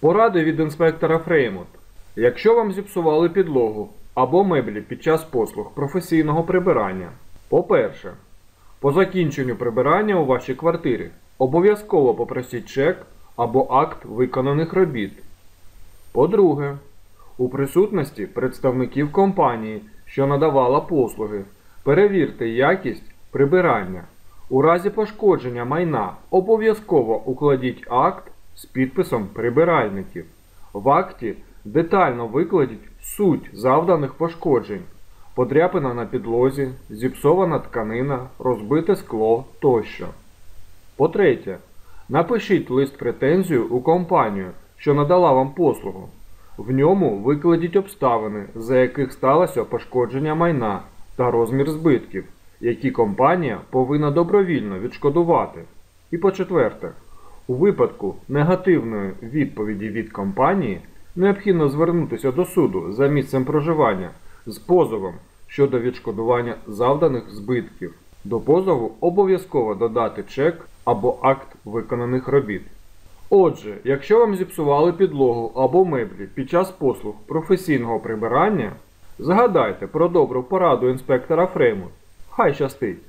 Поради від інспектора Фреймут. Якщо вам зіпсували підлогу або меблі під час послуг професійного прибирання, по-перше, по закінченню прибирання у вашій квартирі обов'язково попросіть чек або акт виконаних робіт. По-друге, у присутності представників компанії, що надавала послуги, перевірте якість прибирання. У разі пошкодження майна обов'язково укладіть акт з підписом прибиральників. В акті детально викладіть суть завданих пошкоджень, подряпина на підлозі, зіпсована тканина, розбите скло тощо. По-третє, напишіть лист претензію у компанію, що надала вам послугу. В ньому викладіть обставини, за яких сталося пошкодження майна та розмір збитків, які компанія повинна добровільно відшкодувати. І по-четверте, у випадку негативної відповіді від компанії необхідно звернутися до суду за місцем проживання з позовом щодо відшкодування завданих збитків. До позову обов'язково додати чек або акт виконаних робіт. Отже, якщо вам зіпсували підлогу або меблі під час послуг професійного прибирання, згадайте про добру пораду інспектора Фрейму. Хай щастить!